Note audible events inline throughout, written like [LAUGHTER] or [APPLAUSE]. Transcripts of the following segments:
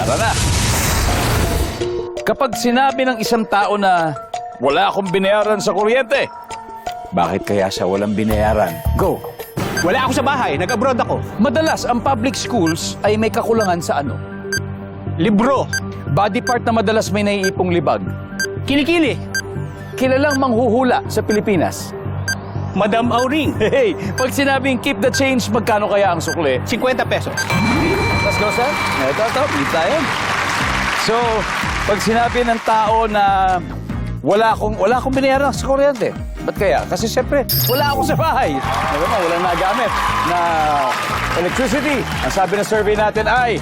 Tara na. Kapag sinabi ng isang tao na wala akong binayaran sa kuryente, bakit kaya siya walang binayaran? Go! Wala ako sa bahay, nag-abroad ako. Madalas, ang public schools ay may kakulangan sa ano? Libro, Body part na madalas may naiipong libag. kilikili, Kilalang manghuhula sa Pilipinas. Madam Auring, Hey, pag sinabing keep the change, magkano kaya ang sukli? 50 pesos. Go, sir. Ito, ito. Meet tayo. So, pag sinabi ng tao na wala akong, wala akong binayaran sa kuryente, ba't kaya? Kasi siyempre, wala ako sa bahay. Alam mo, wala nagamit na electricity. Ang sabi ng survey natin ay,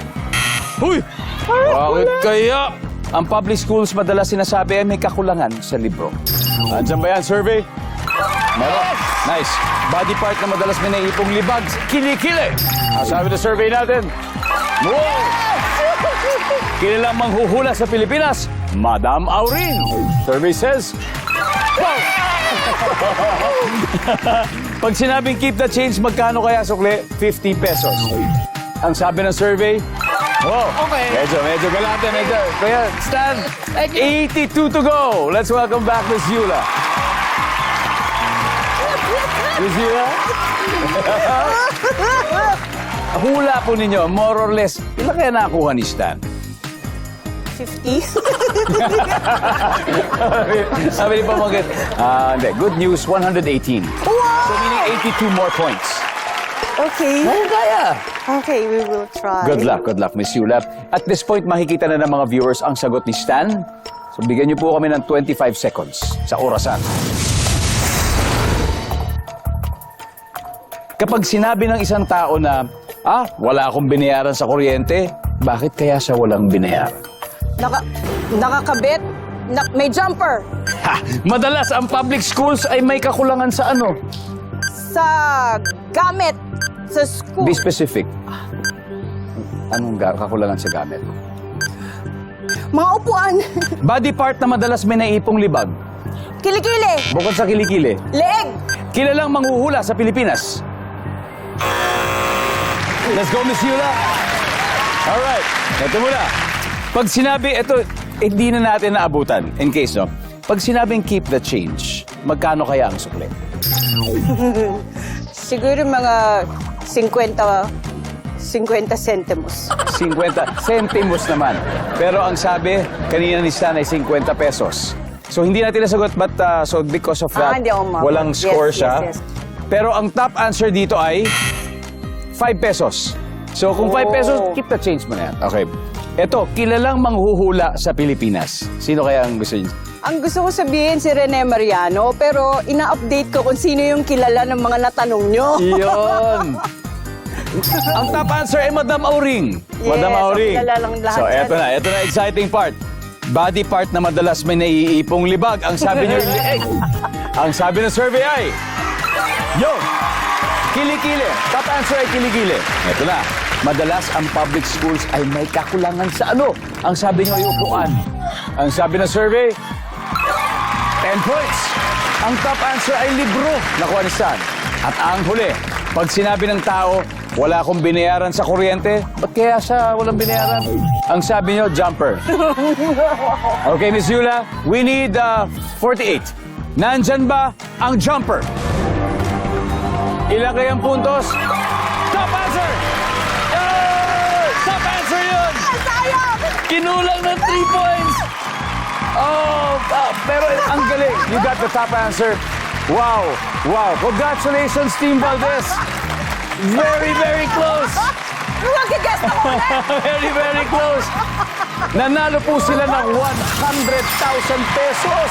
Huy! Bakit kaya? Ang public schools madalas sinasabi ay may kakulangan sa libro. Andiyan ba yan, survey? Meron? Nice. Body part na madalas may naiipong libag, kilikili. Ang sabi ng survey natin, wow! Manghuhula sa Pilipinas, Madam Aurin. Survey says, wow! Pag sinabing keep the change, magkano kaya sukli? 50 pesos. Ang sabi ng survey, Wow. Okay. Medyo, medyo galante, medyo. Kaya, Stan, 82 to go. Let's welcome back Miss Yula. Miss Yula? [LAUGHS] Hula po ninyo, more or less, ilan kaya nakuha ni Stan? 50? [LAUGHS] Sabi ni Pamagit, ah, hindi. Good news, 118. So meaning 82 more points. Okay. Kaya kaya. Okay, we will try. Good luck, good luck, Miss Yula. At this point, makikita na ng mga viewers ang sagot ni Stan. So bigyan niyo po kami ng 25 seconds sa orasan. Kapag sinabi ng isang tao na, ah, wala akong binayaran sa kuryente, bakit kaya siya walang binayaran? Naka, nakakabit? Na, may jumper? Ha! Madalas ang public schools ay may kakulangan sa ano? Sa gamit? Sa school? Be specific. Anong ga- kakulangan sa gamit? Mga upuan? [LAUGHS] Body part na madalas may naipong libag. Kilikili? Bukod sa kilikili, Leeg? kilalang manghuhula sa Pilipinas. Let's go, Miss Yula. Alright, ito muna. Pag sinabi, ito, hindi na natin naabutan. In case, no? Pag sinabing keep the change, magkano kaya ang sukli? [LAUGHS] Siguro mga 50, 50 centimos. 50 centimos naman. Pero ang sabi, kanina ni Stan ay 50 pesos. So hindi natin nasagot but uh, so because of Ah, that, hindi umabot. walang Yes, score yes, siya. yes. Pero ang top answer dito ay 5 pesos. So kung 5 Oh. pesos, keep the change mo na yan. Okay. Ito, kilalang manghuhula sa Pilipinas. Sino kaya ang gusto niyo? Ang gusto ko sabihin si Rene Mariano, pero ina-update ko kung sino yung kilala ng mga natanong nyo. Iyon! [LAUGHS] ang top answer ay Madam Auring. Yes, Madam Auring. kilala lang lahat So, eto na. Eto na exciting part. Body part na madalas may naiipong libag. Ang sabi [LAUGHS] niyo. Ang sabi ng survey ay, Yo! Kilikili. Top answer ay kilikili. Eto na. Madalas ang public schools ay may kakulangan sa ano? Ang sabi niyo ay upuan. Ang sabi ng survey, 10 points. Ang top answer ay libro. Nakuha ni Stan. At ang huli, pag sinabi ng tao, wala akong binayaran sa kuryente, ba't kaya siya walang binayaran? Ang sabi niyo, jumper. [LAUGHS] Okay, Miss Yula, we need uh, 48. Nandyan ba ang jumper? Ilang kayang puntos? Top answer! Yay! Top answer yun! Sayang! Kinulang ng 3 points! Oh, ah, pero ang galing. You got the top answer. Wow, wow. Congratulations, Team Valdez. Very, very close. Mag-guess ako ulit! [LAUGHS] very, very close. Nanalo po sila ng 100,000 pesos.